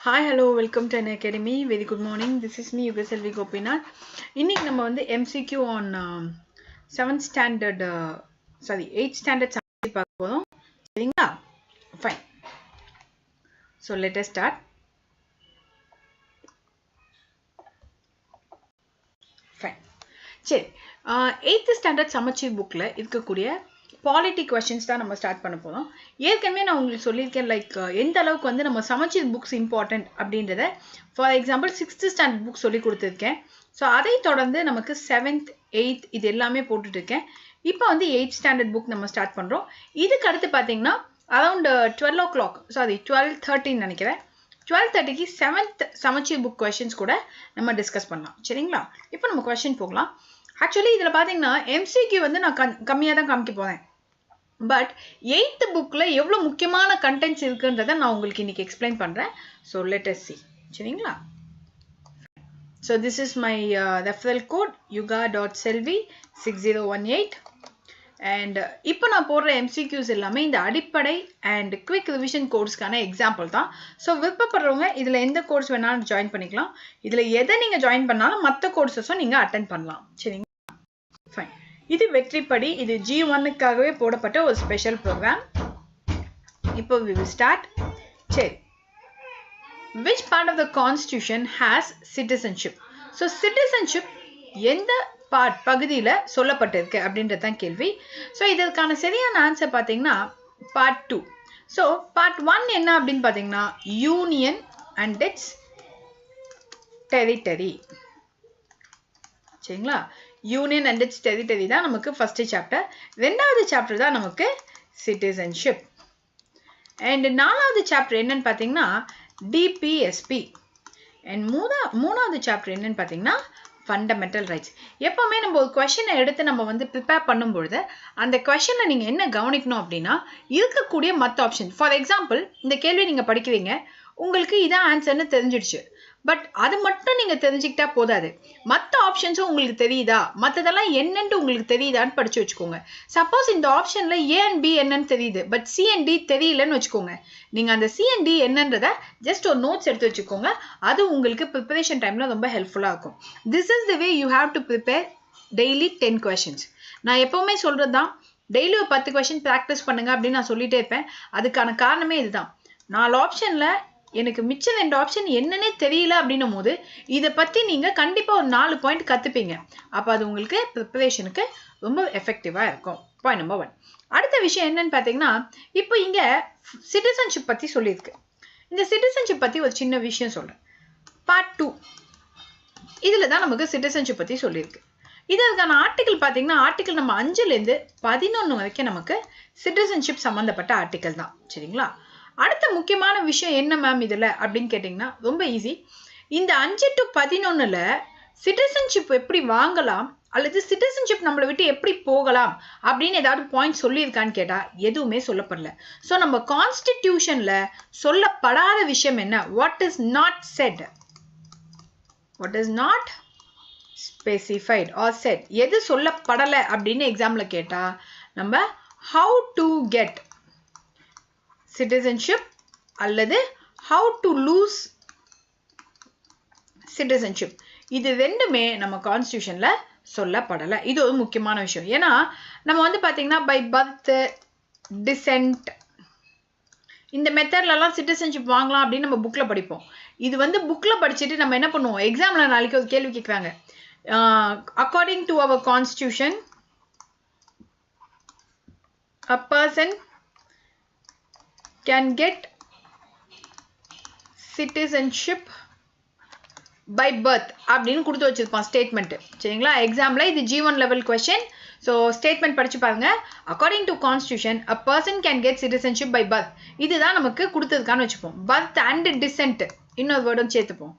Hi hello welcome to N academy very good morning this is me Yuga Selvi Gopinath இன்றைக்கி நம்ம வந்து MCQ on seventh standard sorry eight standard பார்க்க போதும் சரிங்களா? Fine so let's start fine சரி. Eighth standard சமச்சீர் புக்கில் இருக்கக்கூடிய பாலிட்டி கொஷின்ஸ் தான் நம்ம ஸ்டார்ட் பண்ண போகிறோம் ஏற்கனவே நான் உங்களுக்கு சொல்லியிருக்கேன் லைக் எந்த அளவுக்கு வந்து நம்ம சமச்சீர் புக்ஸ் இம்பார்ட்டன்ட் அப்படின்றத. For example sixth standard book சொல்லி கொடுத்துருக்கேன். ஸோ அதை தொடர்ந்து நமக்கு செவன்த் எயித் இது எல்லாமே போட்டுட்ருக்கேன் இப்போ வந்து எயித் ஸ்டாண்டர்ட் புக் நம்ம ஸ்டார்ட் பண்ணுறோம் இதுக்கு அடுத்து பார்த்தீங்கன்னா around twelve o'clock sorry twelve தேர்ட்டின்னு நினைக்கிறேன். டுவெல் தேர்ட்டிக்கு செவன்த் சமச்சீர் புக் கொஷின்ஸ் கூட நம்ம டிஸ்கஸ் பண்ணலாம். சரிங்களா? இப்போ நம்ம கொஷின் போகலாம். ஆக்சுவலி இதில் பார்த்தீங்கன்னா எம்சிக்யூ வந்து நான் கம் கம்மியாக தான் காமிக்க போகிறேன் பட் எயித்து புக்கில் எவ்வளோ முக்கியமான கண்டென்ட்ஸ் இருக்குன்றதை நான் உங்களுக்கு இன்னைக்கு எக்ஸ்பிளைன் பண்ணுறேன் ஸோ லெட்டஸ் சி சரிங்களா? So this is my referral code Yuga dot Selvi six zero one eight and இப்போ நான் போடுற எம்சிக்யூஸ் எல்லாமே இந்த அடிப்படை அண்ட் குவிக் ரிவிஷன் கோர்ஸ்க்கான எக்ஸாம்பிள் தான். ஸோ விருப்பப்படுறவங்க இதில் எந்த கோர்ஸ் வேணாலும் ஜாயின் பண்ணிக்கலாம். இதில் எதை நீங்கள் ஜாயின் பண்ணாலும் மற்ற கோர்ஸஸும் நீங்கள் அட்டன் பண்ணலாம். சரிங்களா? ஃபைன் இது வெற்றிப்படி இது ஜி ஒன்னுக்காகவே போடப்பட்ட ஒரு ஸ்பெஷல் ப்ரோக்ராம் இப்போ வி வில் ஸ்டார்ட் சரி. Which part of the constitution has citizenship so citizenship எந்த பார்ட் பகுதியில் சொல்லப்பட்டிருக்கு அப்படின்றது தான் கேள்வி. ஸோ இதற்கான சரியான ஆன்சர் பார்த்தீங்கன்னா part two so part one என்ன அப்படின்னு பார்த்தீங்கன்னா யூனியன் அண்ட் இட்ஸ் டெரிட்டரி சரிங்களா? யூனியன் அண்ட் இட்ஸ் டெரிட்டரி தான் நமக்கு ஃபஸ்ட்டு சாப்டர் ரெண்டாவது சாப்டர் தான் நமக்கு சிட்டிசன்ஷிப் அண்ட் நாலாவது சாப்டர் என்னன்னு பார்த்தீங்கன்னா டிபிஎஸ்பி அண்ட் மூணா மூணாவது சாப்டர் என்னன்னு பார்த்தீங்கன்னா ஃபண்டமெண்டல் ரைட்ஸ் எப்போவுமே நம்ம ஒரு கொஷனை எடுத்து நம்ம வந்து ப்ரிப்பேர் பண்ணும்பொழுது அந்த கொஷனை நீங்கள் என்ன கவனிக்கணும் அப்படின்னா இருக்கக்கூடிய மற்ற ஆப்ஷன் ஃபார் எக்ஸாம்பிள் இந்த கேள்வி நீங்கள் படிக்கிறீங்க. உங்களுக்கு இதான் ஆன்சர்னு தெரிஞ்சிடுச்சு. பட் அது மட்டும் நீங்கள் தெரிஞ்சுக்கிட்டா போதாது. மற்ற ஆப்ஷன்ஸும் உங்களுக்கு தெரியுதா? மற்றதெல்லாம் என்னென்று உங்களுக்கு தெரியுதான்னு படித்து வச்சுக்கோங்க. சப்போஸ் இந்த ஆப்ஷனில் ஏ அண்ட் பி என்னன்னு தெரியுது பட் சி அண்ட் டி தெரியலன்னு வச்சுக்கோங்க. நீங்கள் அந்த சி அண்ட் டி என்னன்றத ஜஸ்ட் ஒரு நோட்ஸ் எடுத்து வச்சுக்கோங்க. அது உங்களுக்கு ப்ரிப்பரேஷன் டைமில் ரொம்ப ஹெல்ப்ஃபுல்லாக இருக்கும். This is the way you have to prepare daily ten questions நான் எப்போவுமே சொல்கிறது தான் டெய்லி ஒரு பத்து கொஷின் ப்ராக்டிஸ் பண்ணுங்க அப்படின்னு நான் சொல்லிட்டே இருப்பேன். அதுக்கான காரணமே இதுதான். நாலு ஆப்ஷனில் எனக்கு மிச்சம் ரெண்டு ஆப்ஷன் என்னன்னே தெரியல அப்படின்னும் போது இதை பற்றி நீங்கள் கண்டிப்பாக ஒரு நாலு பாயிண்ட் கற்றுப்பீங்க அப்போ அது உங்களுக்கு ப்ரிப்பரேஷனுக்கு ரொம்ப எஃபெக்டிவாக இருக்கும். பாயிண்ட் நம்பர் ஒன் அடுத்த விஷயம் என்னன்னு பார்த்தீங்கன்னா இப்போ இங்கே சிட்டிசன்ஷிப் பற்றி சொல்லியிருக்கு. இந்த சிட்டிசன்ஷிப் பற்றி ஒரு சின்ன விஷயம் சொல்கிறேன் பார்ட் டூ இதில் தான் நமக்கு சிட்டிசன்ஷிப் பற்றி சொல்லியிருக்கு. இதற்கான ஆர்டிக்கல் பார்த்தீங்கன்னா ஆர்டிக்கல் நம்ம அஞ்சுலேருந்து பதினொன்று வரைக்கும் நமக்கு சிட்டிசன்ஷிப் சம்மந்தப்பட்ட ஆர்டிக்கல் தான். சரிங்களா? அடுத்த முக்கியமான விஷயம் என்ன மேம் இதில் அப்படின்னு கேட்டிங்கன்னா ரொம்ப ஈஸி இந்த அஞ்சு டு பதினொன்றில் சிட்டிசன்ஷிப் எப்படி வாங்கலாம் அல்லது சிட்டிசன்ஷிப் நம்மளை விட்டு எப்படி போகலாம் அப்படின்னு ஏதாவது பாயிண்ட் சொல்லியிருக்கான்னு கேட்டால் எதுவுமே சொல்லப்படல. ஸோ நம்ம கான்ஸ்டிடியூஷனில் சொல்லப்படாத விஷயம் என்ன? What is not set what is not specified or set எது சொல்லப்படலை அப்படின்னு எக்ஸாமில் கேட்டால் நம்ம ஹவு டு கெட் சிட்டிசன்ஷிப் அல்லது ஹவு டு லூஸ் சிட்டிசன்ஷிப் இது ரெண்டுமே நம்ம கான்ஸ்டியூஷனில் சொல்லப்படலை. இது ஒரு முக்கியமான விஷயம். ஏன்னா நம்ம வந்து பார்த்தீங்கன்னா பை பர்த் டிசென்ட் இந்த மெத்தட்லலாம் சிட்டிசன்ஷிப் வாங்கலாம் அப்படின்னு நம்ம புக்கில் படிப்போம். இது வந்து புக்கில் படிச்சுட்டு நம்ம என்ன பண்ணுவோம்? எக்ஸாமில் நாளைக்கு ஒரு கேள்வி கேட்குறாங்க. According to our constitution a person can get citizenship by birth அப்படின்னு கொடுத்து வச்சிருப்பான் ஸ்டேட்மெண்ட் சரிங்களா? எக்ஸாம்பிள் இது G one level question so statement படிச்சு பாருங்க. According to constitution a person can get citizenship by birth இதுதான் நமக்கு கொடுத்ததுக்கான்னு வச்சுப்போம். பர்த் அண்ட் டிசென்ட் இன்னொரு வேர்டும் சேர்த்துப்போம்.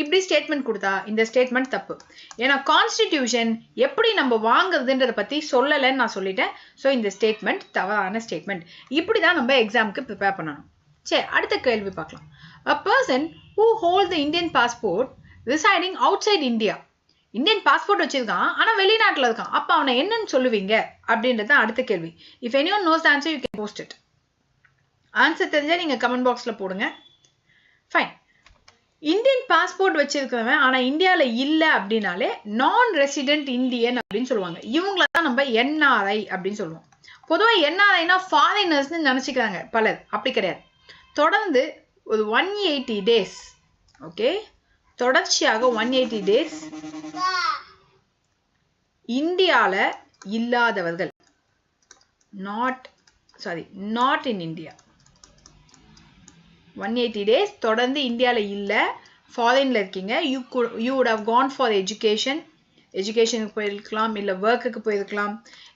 இப்படி ஸ்டேட்மெண்ட் கொடுத்தா இந்த ஸ்டேட்மெண்ட் தப்பு. ஏன்னா கான்ஸ்டிடியூஷன் எப்படி நம்ம வாங்குறதுன்றத பற்றி சொல்லலைன்னு நான் சொல்லிட்டேன். ஸோ இந்த ஸ்டேட்மெண்ட் தவறான ஸ்டேட்மெண்ட் இப்படி தான் நம்ம எக்ஸாமுக்கு ப்ரிப்பேர் பண்ணணும். சரி அடுத்த கேள்வி பார்க்கலாம். A person who hold the Indian passport residing outside India Indian passport வச்சிருக்கான் ஆனால் வெளிநாட்டில் இருக்கான். அப்போ அவனை என்னன்னு சொல்லுவீங்க? அப்படின்றது தான் அடுத்த கேள்வி. If anyone knows answer you can post it answer தெரிஞ்சால் நீங்கள் கமெண்ட் பாக்ஸில் போடுங்க. இந்தியன் பாஸ்போர்ட் வச்சிருக்கிறவன் ஆனால் இந்தியாவில் இல்லை அப்படின்னாலே நான் ரெசிடென்ட் இந்தியன் அப்படின்னு சொல்லுவாங்க. இவங்கள தான் நம்ம என்ஆர்ஐ அப்படின்னு சொல்லுவோம். பொதுவாக என்ஆர்ஐனா ஃபாரினர்ஸ்னு நினச்சிக்கிறாங்க பலர். அப்படி கிடையாது. தொடர்ந்து ஒரு ஒன் எயிட்டி டேஸ் ஓகே தொடர்ச்சியாக ஒன் எயிட்டி டேஸ் இந்தியாவில் இல்லாதவர்கள். Not sorry not in India one eighty days தொடர்ந்து இந்தியாவில் இல்லை. ஃபாரினில் இருக்கீங்க. யூ கு you would have gone for education எஜுகேஷனுக்கு போயிருக்கலாம் இல்லை ஒர்க்குக்கு போயிருக்கலாம்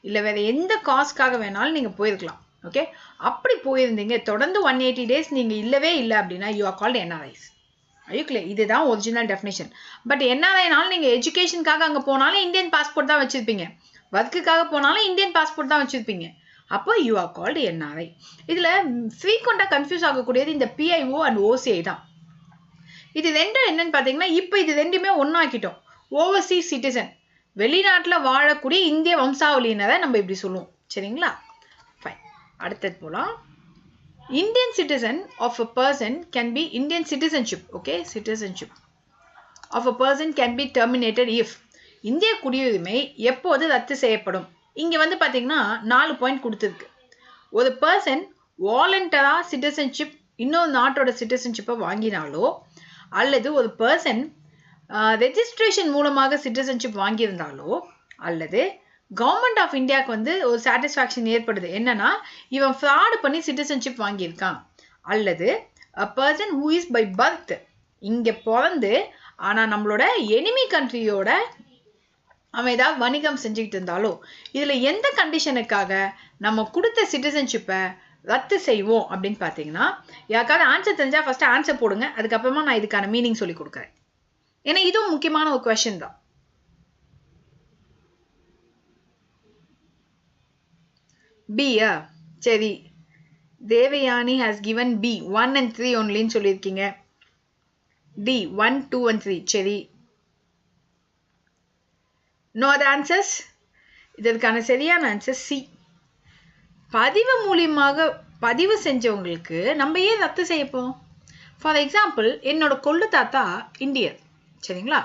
இல்லை வேறு எந்த காஸ்க்காக வேணாலும் நீங்கள் போயிருக்கலாம். ஓகே அப்படி போயிருந்தீங்க. தொடர்ந்து ஒன் எயிட்டி டேஸ் நீங்கள் இல்லவே இல்லை அப்படின்னா யூ ஆர் கால்டு என்ஆர்ஐஸ் ஐயோக்கில் இதுதான் ஒரிஜினல் டெஃபினேஷன் பட் என்ஆர்ஐனாலும் நீங்கள் எஜுகேஷனுக்காக அங்கே போனாலும் இந்தியன் பாஸ்போர்ட் தான் வச்சுருப்பீங்க. ஒர்க்குக்காக போனாலும் இந்தியன் பாஸ்போர்ட் தான் வச்சுருப்பீங்க. அப்போ யூ ஆர் கால்டு என்ஆர்ஐ இதில் ஃப்ரீக்வெண்ட்டாக கன்ஃபியூஸ் ஆகக்கூடியது இந்த பிஐஓ அண்ட் ஓசிஐ தான். இது ரெண்டும் என்னன்னு பார்த்தீங்கன்னா இப்போ இது ரெண்டுமே ஒன்றாக்கிட்டோம் ஓவர்சி சிட்டிசன் வெளிநாட்டில் வாழக்கூடிய இந்திய வம்சாவளியினரை நம்ம இப்படி சொல்லுவோம். சரிங்களா? ஃபைன் அடுத்தது போகலாம் Indian citizen of a person can be Indian citizenship okay citizenship of a person can be terminated if இந்திய குடியுரிமை எப்போது ரத்து செய்யப்படும்? இங்கே வந்து பார்த்தீங்கன்னா நாலு பாயிண்ட் கொடுத்துருக்கு. ஒரு பர்சன் வாலண்டராக சிட்டிசன்ஷிப் இன்னொரு நாட்டோட சிட்டிசன்ஷிப்பை வாங்கினாலோ அல்லது ஒரு பர்சன் ரெஜிஸ்ட்ரேஷன் மூலமாக சிட்டிசன்ஷிப் வாங்கியிருந்தாலோ அல்லது கவர்மெண்ட் ஆஃப் இந்தியாவுக்கு வந்து ஒரு சாட்டிஸ்ஃபேக்ஷன் ஏற்படுது. என்னன்னா இவன் ஃப்ராடு பண்ணி சிட்டிசன்ஷிப் வாங்கியிருக்கான். அல்லது a person who is by birth இங்கே பிறந்து ஆனால் நம்மளோட எனிமி கண்ட்ரியோட அவன் ஏதாவது வணிகம் செஞ்சுக்கிட்டு இருந்தாலோ இதில் எந்த கண்டிஷனுக்காக நம்ம கொடுத்த சிட்டிசன்ஷிப்பை ரத்து செய்வோம் அப்படின்னு பார்த்தீங்கன்னா யாருக்காவது ஆன்சர் தெரிஞ்சால் ஃபஸ்ட்டு ஆன்சர் போடுங்க அதுக்கப்புறமா நான் இதுக்கான மீனிங் சொல்லி கொடுக்குறேன். ஏன்னா இதுவும் முக்கியமான ஒரு கொஷின் தான். பியா சரி. Devayani has given B one and three ஒன்லின்னு சொல்லியிருக்கீங்க. D one two and three சரி. நோ த ஆன்சர்ஸ் இதற்கான சரியான ஆன்சர் சி பதிவு மூலியமாக பதிவு செஞ்சவங்களுக்கு நம்ம ஏன் ரத்து செய்யப்போம் ஃபார் எக்ஸாம்பிள் என்னோட கொள்ளு தாத்தா இந்தியர் சரிங்களா?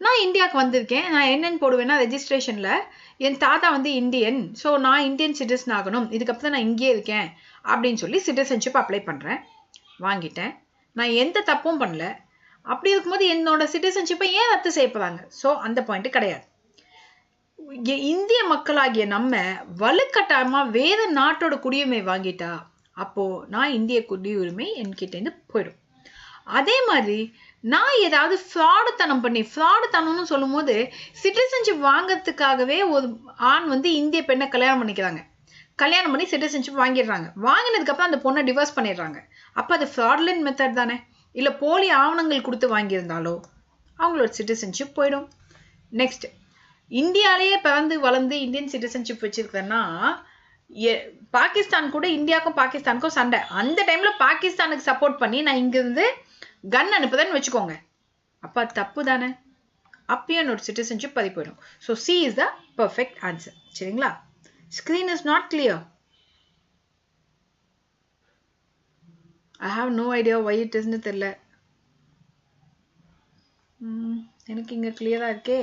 நான் இந்தியாவுக்கு வந்திருக்கேன். நான் என்னென்னு போடுவேன்னா ரெஜிஸ்ட்ரேஷனில் என் தாத்தா வந்து இந்தியன். ஸோ நான் இந்தியன் சிட்டிசன் ஆகணும். இதுக்கப்புறம் நான் இங்கேயே இருக்கேன். அப்படின்னு சொல்லி சிட்டிசன்ஷிப் அப்ளை பண்ணுறேன் வாங்கிட்டேன். நான் எந்த தப்பும் பண்ணல. அப்படி இருக்கும்போது என்னோட சிட்டிசன்ஷிப்பை ஏன் ரத்து செய்யப்படுறாங்க ஸோ அந்த பாயிண்ட்டு கிடையாது. இந்திய மக்களாகிய நம்ம வலுக்கட்டாயமா வேற நாட்டோட குடியுரிமை வாங்கிட்டா அப்போ நான் இந்திய குடியுரிமை என்கிட்டேருந்து போயிடும். அதே மாதிரி நான் ஏதாவது ஃப்ராடுத்தனம் பண்ணி ஃப்ராடுத்தனம்னு சொல்லும் போது சிட்டிசன்ஷிப் வாங்கிறதுக்காகவே ஒரு ஆண் வந்து இந்திய பெண்ணை கல்யாணம் பண்ணிக்கிறாங்க. கல்யாணம் பண்ணி சிட்டிசன்ஷிப் வாங்கிடுறாங்க. வாங்கினதுக்கப்புறம் அந்த பொண்ணை டிவோர்ஸ் பண்ணிடுறாங்க. அப்போ அது ஃப்ராட்லன் மெத்தட் தானே? இல்லை போலி ஆவணங்கள் கொடுத்து வாங்கியிருந்தாலோ அவங்களோட சிட்டிசன்ஷிப் போயிடும். நெக்ஸ்ட் இந்தியாலேயே பிறந்து வளர்ந்து இந்தியன் சிட்டிசன்ஷிப் வச்சிருக்கேன்னா பாகிஸ்தான் கூட இந்தியாவுக்கும் பாகிஸ்தானுக்கும் சண்டை. அந்த டைம்ல பாகிஸ்தானுக்கு சப்போர்ட் பண்ணி நான் இங்கிருந்து கன் அனுப்புதேன்னு வச்சுக்கோங்க. அப்போ தப்பு தானே? அப்பயும் என்னோட சிட்டிசன்ஷிப் பதி போயிடும். So C is the perfect answer சரிங்களா? Screen is not clear I have no idea why it இஸ்னு தெரில எனக்கு இங்கே கிளியராக இருக்கே.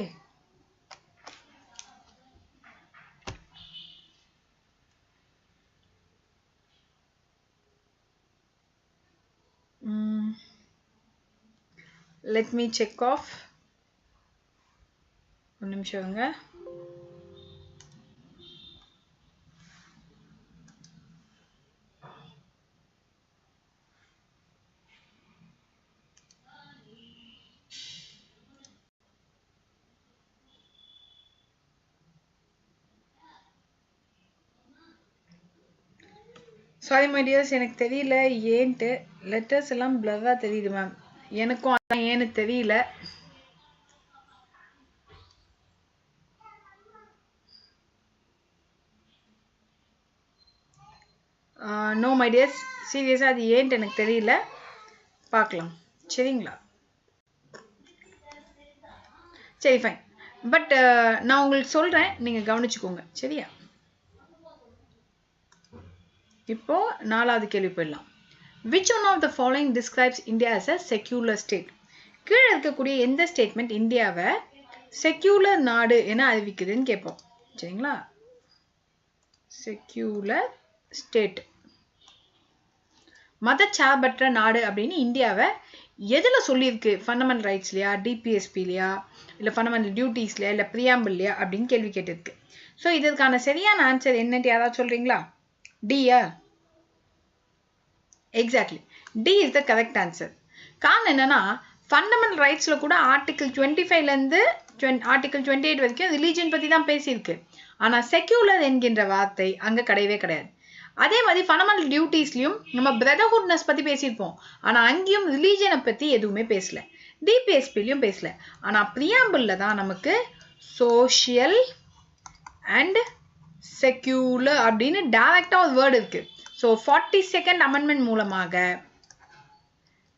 லெட் மீ செக் ஆஃப் ஒரு நிமிஷங்க சாரி மை டியர்ஸ் எனக்கு தெரியல. ஏன்ட்டு? லெட்டர்ஸ் எல்லாம் பிளராக தெரியுது மேம் எனக்கும் அதான் ஏன்னு தெரியல. நோ மை டியர்ஸ் சீரியஸாக அது ஏன்ட்டு எனக்கு தெரியல. பார்க்கலாம். சரிங்களா? சரி ஃபைன் பட் நான் உங்களுக்கு சொல்கிறேன் நீங்கள் கவனிச்சுக்கோங்க. சரியா? இப்போ நாலாவது கேள்வி போயிடலாம். Which one of the following describes India as a secular state கீழே இருக்கக்கூடிய எந்த ஸ்டேட்மெண்ட் இந்தியாவை செக்யூலர் நாடு என அறிவிக்குதுன்னு கேட்போம். சரிங்களா? செக்யூலர் ஸ்டேட் மதச்சார்பற்ற நாடு அப்படின்னு இந்தியாவை எதில் சொல்லியிருக்கு? ஃபண்டமெண்டல் ரைட்ஸ்லையா டிபிஎஸ்பிலையா இல்லை ஃபண்டமெண்டல் டியூட்டிஸ்லையா இல்லை ப்ரியாம்பிள்லையா அப்படின்னு கேள்வி கேட்டிருக்கு. ஸோ இதற்கான சரியான ஆன்சர் என்னன்ட்டு யாராவது சொல்கிறீங்களா டியா exactly D is the correct answer காரணம் என்னன்னா ஃபண்டமெண்டல் ரைட்ஸில் கூட ஆர்டிகிள் டுவெண்ட்டி ஃபைவ்லேருந்து ஆர்டிகிள் டுவெண்ட்டி எயிட் வரைக்கும் ரிலீஜன் பற்றி தான் பேசியிருக்கு. ஆனால் செக்யூலர் என்கின்ற வார்த்தை அங்கே கிடையவே கிடையாது. அதே மாதிரி ஃபண்டமெண்டல் டியூட்டிஸ்லையும் நம்ம பிரதர்ஹுட்னஸ் பற்றி பேசியிருப்போம். ஆனால் அங்கேயும் ரிலீஜனை பற்றி எதுவுமே பேசல. டிபிஎஸ்பிலையும் பேசல. ஆனால் ப்ரியாம்பிளில் தான் நமக்கு சோஷியல் அண்ட் செக்யூலர் அப்படின்னு டேரெக்டாக ஒரு வேர்டு இருக்குது ஸோ ஃபார்ட்டி செகண்ட் அமெண்ட்மெண்ட் மூலமாக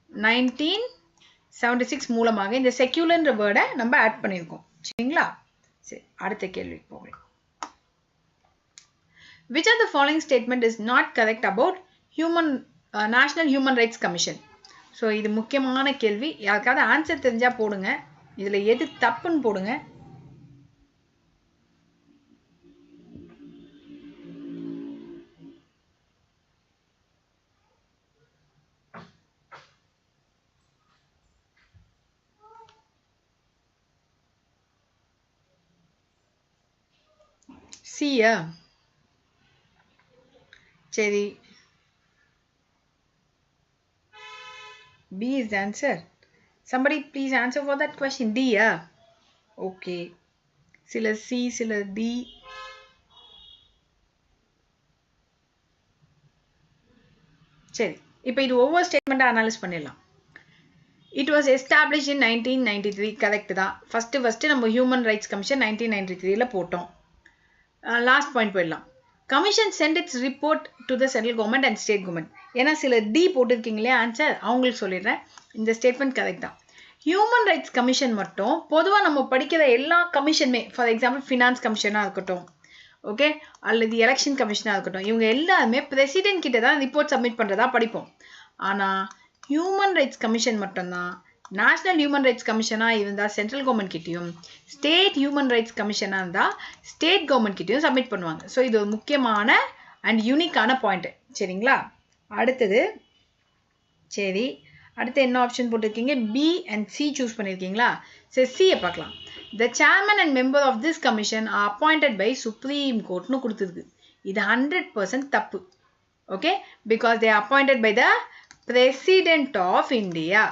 நைன்டீன் செவன்டி சிக்ஸ் மூலமாக இந்த செக்யூலர்ன்ற வேர்டை நம்ம ஆட் பண்ணியிருக்கோம். சரிங்களா? சரி அடுத்த கேள்விக்கு போகலாம். Which are the following statement is not correct about human national human rights commission so இது முக்கியமான கேள்வி. யாருக்காவது ஆன்சர் தெரிஞ்சால் போடுங்க. இதுல எது தப்புன்னு போடுங்க. சியா? சரி. B is the answer. Somebody please answer for that question. டியா ஓகே சில சி சில டி சரி. இப்போ இது ஒவ்வொரு ஸ்டேட்மெண்ட்டாக அனாலிஸ் பண்ணிடலாம். It was establish in nineteen ninety three correct தான். ஃபஸ்ட்டு ஃபஸ்ட்டு நம்ம human rights commission nineteen ninety த்ரீல போட்டோம். லாஸ்ட் பாயிண்ட் போயிடலாம். Commission sent its report to the central government and state government ஏன்னா சில டி போட்டிருக்கீங்களே ஆன்சர் அவங்களுக்கு சொல்லிடுறேன். இந்த ஸ்டேட்மெண்ட் கரெக்ட் தான். ஹியூமன் ரைட்ஸ் கமிஷன் மட்டும் பொதுவாக நம்ம படிக்கிற எல்லா கமிஷனுமே ஃபார் எக்ஸாம்பிள் ஃபினான்ஸ் கமிஷனாக இருக்கட்டும் ஓகே அல்லது எலெக்ஷன் கமிஷனாக இருக்கட்டும் இவங்க எல்லாருமே பிரசிடென்ட் கிட்ட தான் ரிப்போர்ட் சப்மிட் பண்ணுறதா படிப்போம். ஆனால் ஹியூமன் ரைட்ஸ் கமிஷன் மட்டும்தான் நேஷ்னல் ஹியூமன் ரைட்ஸ் கமிஷனாக இருந்தால் சென்ட்ரல் கவர்மெண்ட் கிட்டேயும் ஸ்டேட் ஹியூமன் ரைட்ஸ் கமிஷனாக இருந்தால் ஸ்டேட் கவர்மெண்ட் கிட்டேயும் சப்மிட் பண்ணுவாங்க. ஸோ இது ஒரு முக்கியமான அண்ட் யூனிக்கான பாயிண்ட்டு சரிங்களா? அடுத்தது சரி அடுத்து என்ன ஆப்ஷன் போட்டிருக்கீங்க? பி அண்ட் சி சூஸ் பண்ணியிருக்கீங்களா சரி சியை பார்க்கலாம். The chairman and member of this commission are appointed by supreme கோர்ட்னு கொடுத்துருக்கு. இது ஹண்ட்ரட் பர்சன்ட் தப்பு. Okay because they appointed by the president of India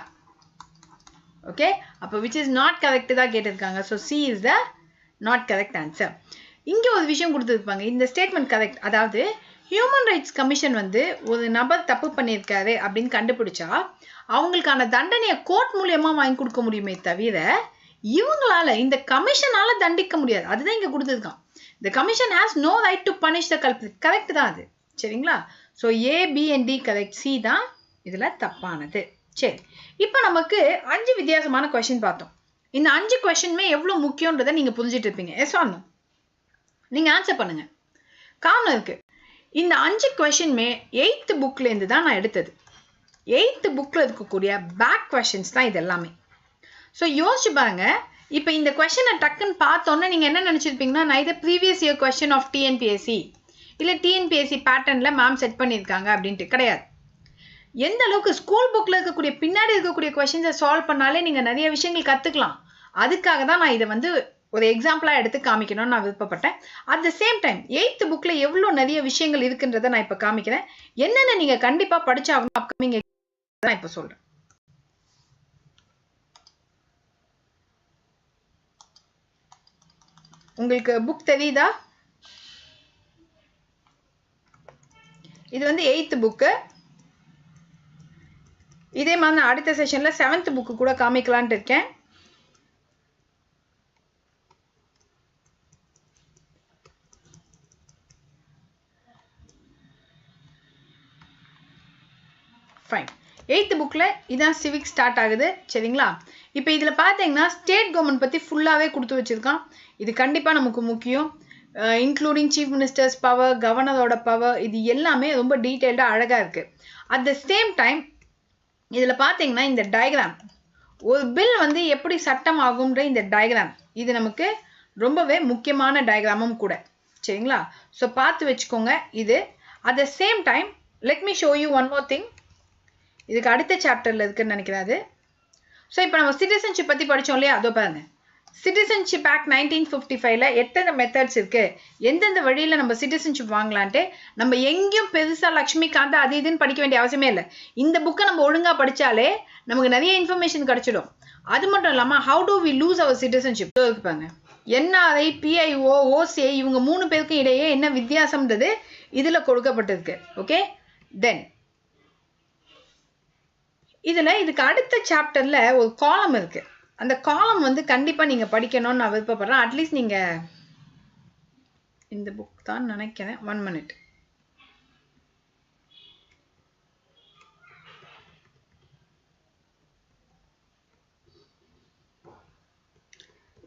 okay அப்போ விச் இஸ் நாட் கரெக்ட் தான் கேட்டிருக்காங்க. So C is the not correct answer இங்கே ஒரு விஷயம் கொடுத்துருப்பாங்க. இந்த ஸ்டேட்மெண்ட் கரெக்ட் அதாவது ஹியூமன் ரைட்ஸ் கமிஷன் வந்து ஒரு நபர் தப்பு பண்ணியிருக்காரு அப்படின்னு கண்டுபிடிச்சா அவங்களுக்கான தண்டனையை கோர்ட் மூலியமாக வாங்கி கொடுக்க முடியுமே தவிர இவங்களால இந்த கமிஷனால தண்டிக்க முடியாது. அதுதான் இங்கே கொடுத்துருக்கான். இந்த commission has no right to punish the culprit correct தான் அது. சரிங்களா? So A B and D correct C தான் இதில் தப்பானது. சரி இப்போ நமக்கு அஞ்சு வித்தியாசமான கொஷின் பார்த்தோம். இந்த அஞ்சு கொஷினுமே எவ்வளோ முக்கியன்றதை நீங்கள் புரிஞ்சிட்டு இருப்பீங்க. எஸ் ஆனோ நீங்கள் ஆன்சர் பண்ணுங்கள் காரணம் இருக்குது இந்த அஞ்சு கொஷினுமே எயித்து புக்லேருந்து தான் நான் எடுத்தது. எயித்து புக்கில் இருக்கக்கூடிய பேக் கொஷின்ஸ் தான் இது எல்லாமே. ஸோ யோசிச்சு பாருங்க. இப்போ இந்த கொஷனை டக்குன்னு பார்த்தோன்னே நீங்கள் என்ன நினச்சிருப்பீங்கன்னா நான் இதை previous year question of TNPSC இல்லை டிஎன்பிஎஸ்சி பேட்டர்னில் மேம் செட் பண்ணியிருக்காங்க அப்படின்ட்டு கிடையாது. எந்த அளவுக்கு ஸ்கூல் புக்கில் இருக்கக்கூடிய பின்னாடி இருக்கக்கூடிய கொஷின்ஸை சால்வ் பண்ணாலே நீங்கள் நிறைய விஷயங்கள் கற்றுக்கலாம் அதுக்காக தான் நான் இதை வந்து ஒரு எக்ஸாம்பிளாக எடுத்து காமிக்கணும்னு நான் விருப்பப்பட்டேன். At the same time eighth புக்கில் எவ்வளோ நிறைய விஷயங்கள் இருக்குன்றதை நான் இப்போ காமிக்கிறேன். என்னென்ன நீங்கள் கண்டிப்பாக படிச்சாகணும் அப்கமிங் நான் இப்போ சொல்கிறேன் உங்களுக்கு புக் தெரியுதா? இது வந்து எயித்து புக்கு இதே மாதிரி நான் அடுத்த செஷனில் செவன்த் புக்கு கூட காமிக்கலான்ட்டு இருக்கேன். ஃபைன் எயித்து புக்கில் இதான் சிவிக் ஸ்டார்ட் ஆகுது சரிங்களா? இப்போ இதில் பார்த்தீங்கன்னா ஸ்டேட் கவர்மெண்ட் பற்றி ஃபுல்லாகவே கொடுத்து வச்சுருக்கான். இது கண்டிப்பாக நமக்கு முக்கியம். இன்க்ளூடிங் சீஃப் மினிஸ்டர்ஸ் பவர் கவர்னரோட பவர் இது எல்லாமே ரொம்ப டீட்டெயில்டாக அழகாக இருக்குது அட் த சேம் டைம் இதில் பார்த்தீங்கன்னா இந்த டயக்ராம் ஒரு பில் வந்து எப்படி சட்டம் ஆகும்ன்ற இந்த டயக்ராம் இது நமக்கு ரொம்பவே முக்கியமான டயக்ராமும் கூட. சரிங்களா? ஸோ பார்த்து வச்சுக்கோங்க. இது at the same time let me show you one more thing இதுக்கு அடுத்த சாப்டரில் இருக்குன்னு நினைக்கிறாரு. ஸோ இப்போ நம்ம சிட்டிசன்ஷிப் பற்றி படித்தோம் இல்லையா? அதோ பாருங்க. சிட்டிசன்ஷிப் ஆக்ட் நைன்டீன் ஃபிஃப்டி ஃபைவ்ல எத்தனை மெத்தட்ஸ் இருக்குது எந்தெந்த வழியில் நம்ம சிட்டிசன்ஷிப் வாங்கலான்ட்டு நம்ம எங்கேயும் பெருசாக லக்ஷ்மிகாந்த் அது இதுன்னு படிக்க வேண்டிய அவசியமே இல்லை. இந்த புக்கை நம்ம ஒழுங்காக படித்தாலே நமக்கு நிறைய இன்ஃபர்மேஷன் கிடச்சிடும். அது மட்டும் இல்லாமல் how to we lose our citizenship இருப்பாங்க என்ஆர்ஐ பிஐஓ ஓசிஐ இவங்க மூணு பேருக்கும் இடையே என்ன வித்தியாசம்ன்றது இதில் கொடுக்கப்பட்டிருக்கு. ஓகே தென் இதில் இதுக்கு அடுத்த சாப்டரில் ஒரு காலம் இருக்குது அந்த காலம் வந்து கண்டிப்பாக நீங்கள் படிக்கணும்னு நான் விருப்பப்படுறேன். அட்லீஸ்ட் நீங்கள் இந்த புக் தான் நினைக்கிறேன். ஒன் மினிட்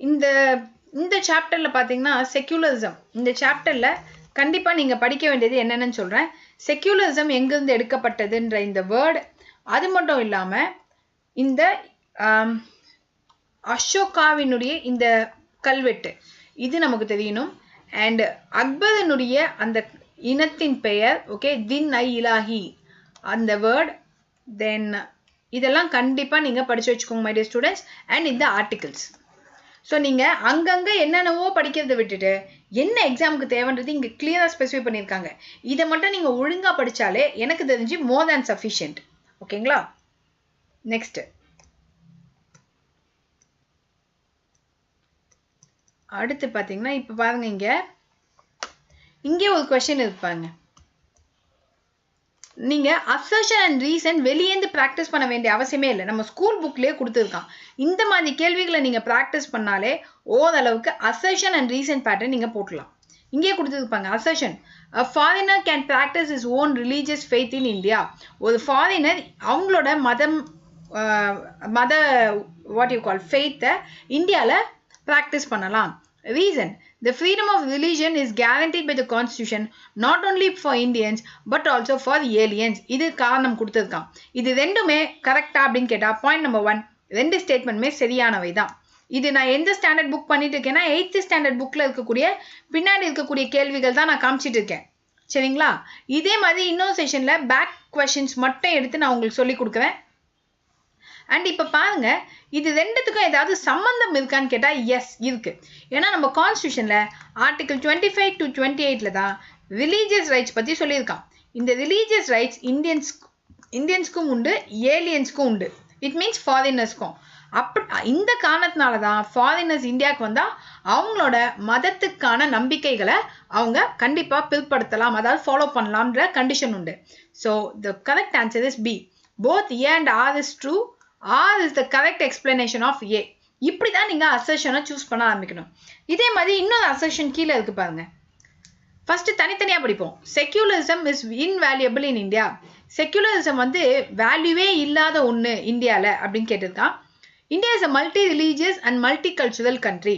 இந்த இந்த சாப்டரில் பார்த்தீங்கன்னா செக்யூலரிசம் இந்த சாப்டரில் கண்டிப்பாக நீங்கள் படிக்க வேண்டியது என்னென்னு சொல்கிறேன் செக்யூலரிசம் எங்கேருந்து எடுக்கப்பட்டதுன்ற இந்த வேர்டு அது மட்டும் இல்லாமல் இந்த அசோகாவினுடைய இந்த கல்வெட்டு. இது நமக்கு தெரியணும். அண்ட் அக்பரனுடைய அந்த இனத்தின் பெயர் ஓகே தின் ஐ இலாஹி அந்த வேர்ட் தென் இதெல்லாம் கண்டிப்பாக நீங்கள் படித்து வச்சுக்கோங்க மை டியர் ஸ்டூடெண்ட்ஸ் அண்ட் இந்த ஆர்டிகிள்ஸ் ஸோ நீங்கள் அங்கங்கே என்னென்னவோ படிக்கிறத விட்டுட்டு என்ன எக்ஸாமுக்கு தேவைன்றது இங்கே கிளியராக ஸ்பெசிஃபை பண்ணியிருக்காங்க. இதை மட்டும் நீங்கள் ஒழுங்காக படித்தாலே எனக்கு தெரிஞ்சு மோர் தேன் சஃபிஷியன்ட் ஓகேங்களா நெக்ஸ்ட்டு அடுத்து பார்த்தீங்கன்னா இப்போ பாருங்க இங்கே. இங்கே ஒரு கொஷின் இருப்பாங்க நீங்கள் அப்சர்ஷன் அண்ட் ரீசன் வெளியேந்து ப்ராக்டிஸ் பண்ண வேண்டிய அவசியமே இல்லை. நம்ம ஸ்கூல் புக்லேயே கொடுத்துருக்கான். இந்த மாதிரி கேள்விகளை நீங்கள் ப்ராக்டிஸ் பண்ணாலே ஓரளவுக்கு அசர்ஷன் அண்ட் ரீசன் பேட்டர்ன் நீங்கள் போட்டலாம். இங்கே கொடுத்துருப்பாங்க assertion a foreigner can practice his own religious faith in India ஒரு ஃபாரினர் அவங்களோட மதம் மத வாட் யூ கால் ஃபெய்த்தை இந்தியாவில் ப்ராக்டிஸ் பண்ணலாம். Reason the freedom of religion is guaranteed by the constitution not only for Indians but also for aliens இது காரணம் கொடுத்துருக்கான் இது ரெண்டுமே கரெக்டா அப்படின்னு கேட்டால் பாயிண்ட் நம்பர் ஒன் ரெண்டு ஸ்டேட்மெண்ட்டுமே சரியானவை தான். இது நான் எந்த ஸ்டாண்டர்ட் புக் பண்ணிட்டு இருக்கேன்னா எயித்து ஸ்டாண்டர்ட் புக்கில் இருக்கக்கூடிய பின்னாடி இருக்கக்கூடிய கேள்விகள் தான் நான் காமிச்சிட்டு இருக்கேன். சரிங்களா? இதே மாதிரி இன்னொரு செஷனில் பேக் கொஷின்ஸ் மட்டும் எடுத்து நான் உங்களுக்கு சொல்லி கொடுக்குறேன். அண்ட் இப்போ பாருங்க இது ரெண்டுத்துக்கும் ஏதாவது சம்மந்தம் இருக்கான்னு கேட்டால் எஸ் இருக்கு. ஏன்னா நம்ம கான்ஸ்டியூஷனில் article twenty five to twenty எயிட்டில் தான் ரிலீஜியஸ் ரைட்ஸ் பற்றி சொல்லியிருக்கான். இந்த ரிலீஜியஸ் ரைட்ஸ் இந்தியன்ஸ் இந்தியன்ஸ்க்கும் உண்டு ஏலியன்ஸ்க்கும் உண்டு. இட் மீன்ஸ் ஃபாரினர்ஸ்க்கும் அப்ப இந்த காரணத்தினால தான் ஃபாரினர்ஸ் இந்தியாவுக்கு வந்தால் அவங்களோட மதத்துக்கான நம்பிக்கைகளை அவங்க கண்டிப்பாக பிற்படுத்தலாம் அதாவது ஃபாலோ பண்ணலாம்ன்ற கண்டிஷன் உண்டு. So the correct answer is B both A and R is true R is the correct explanation of A இப்படி தான் நீங்கள் அசர்ஷனை சூஸ் பண்ண ஆரம்பிக்கணும். இதே மாதிரி இன்னொரு அசர்ஷன் கீழே இருக்கு பாருங்க. ஃபஸ்ட்டு தனித்தனியாக படிப்போம். Secularism is invaluable in India secularism வந்து வேல்யூவே இல்லாத ஒன்று இந்தியாவில் அப்படின்னு கேட்டிருக்கான் India is a multi religious and multi cultural country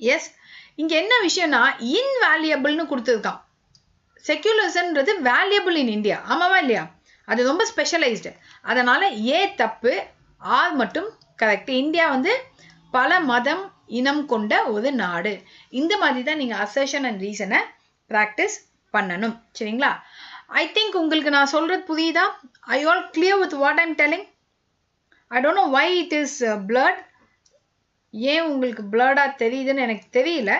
yes இங்கே என்ன விஷயம்னா இன்வேல்யூபிள்னு கொடுத்துருக்கான் செக்யூலரிசம்ன்றது வேல்யூபிள் இன் இந்தியா ஆமாவா இல்லையா? அது ரொம்ப ஸ்பெஷலைஸ்டு அதனால் ஏ தப்பு ஆர் மட்டும் கரெக்ட் இந்தியா வந்து பல மதம் இனம் கொண்ட ஒரு நாடு. இந்த மாதிரி தான் நீங்கள் அசர்ஷன் அண்ட் ரீசனை ப்ராக்டிஸ் பண்ணணும். சரிங்களா? ஐ திங்க் உங்களுக்கு நான் சொல்கிறது புரியுதா? I all clear with what I'm telling I don't know why it is blurred ஏன் உங்களுக்கு பிளர்டாக தெரியுதுன்னு எனக்கு தெரியல.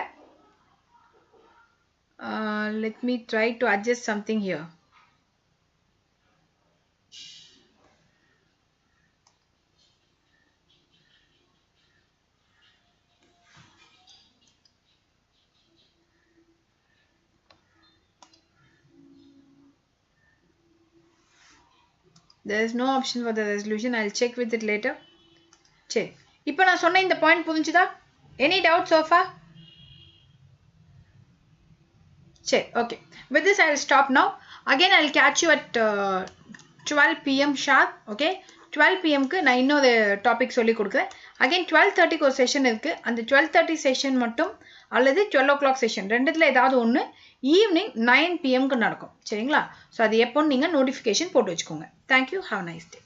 Let me try to adjust something here there is no option for the resolution. I'll check with it later. சரி இப்போ நான் சொன்ன இந்த பாயிண்ட் புரிஞ்சுதா? எனி டவுட் சோஃபா சரி okay with this I will stop now again I will catch you at twelve PM sharp okay twelve பிஎம்க்கு நான் இன்னொரு topic சொல்லி கொடுக்குறேன். அகைன் டுவெல் தேர்ட்டிக்கு ஒரு செஷன் இருக்குது அந்த டுவெல் தேர்ட்டி செஷன் மட்டும் அல்லது டுவெல் ஓ கிளாக் செஷன் ரெண்டுத்தில் ஏதாவது ஒன்று ஈவினிங் நைன் பிஎம்க்கு நடக்கும். சரிங்களா? ஸோ அது எப்போன்னு நீங்கள் நோட்டிஃபிகேஷன் போட்டு வச்சுக்கோங்க. Thank you have nice day